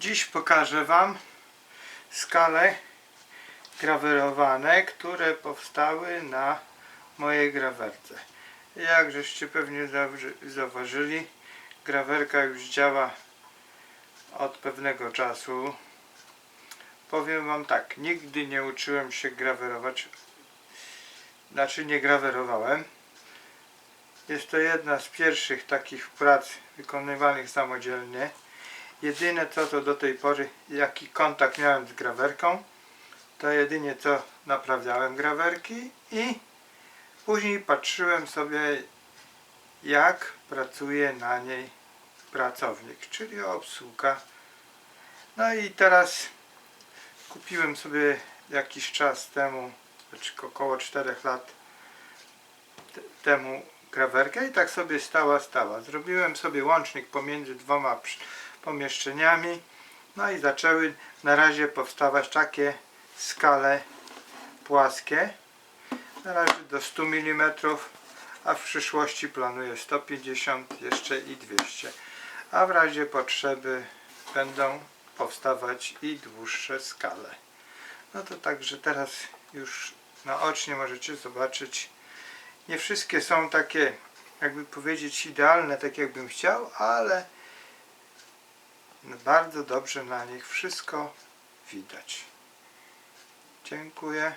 Dziś pokażę Wam skale grawerowane, które powstały na mojej grawerce. Jak żeście pewnie zauważy- zauważyli, grawerka już działa od pewnego czasu. Powiem Wam tak, nigdy nie uczyłem się grawerować, znaczy nie grawerowałem. Jest to jedna z pierwszych takich prac wykonywanych samodzielnie. Jedyne co to do tej pory, jaki kontakt miałem z grawerką, to jedynie co naprawiałem grawerki i później patrzyłem sobie jak pracuje na niej pracownik, czyli obsługa. No i teraz kupiłem sobie jakiś czas temu, znaczy około 4 lat te- temu grawerkę i tak sobie stała, stała. Zrobiłem sobie łącznik pomiędzy dwoma pomieszczeniami, no i zaczęły na razie powstawać takie skale płaskie, na razie do 100 mm, a w przyszłości planuję 150, jeszcze i 200, a w razie potrzeby będą powstawać i dłuższe skale. No to także teraz już naocznie możecie zobaczyć. Nie wszystkie są takie, jakby powiedzieć, idealne, tak jakbym chciał, ale bardzo dobrze na nich wszystko widać. Dziękuję.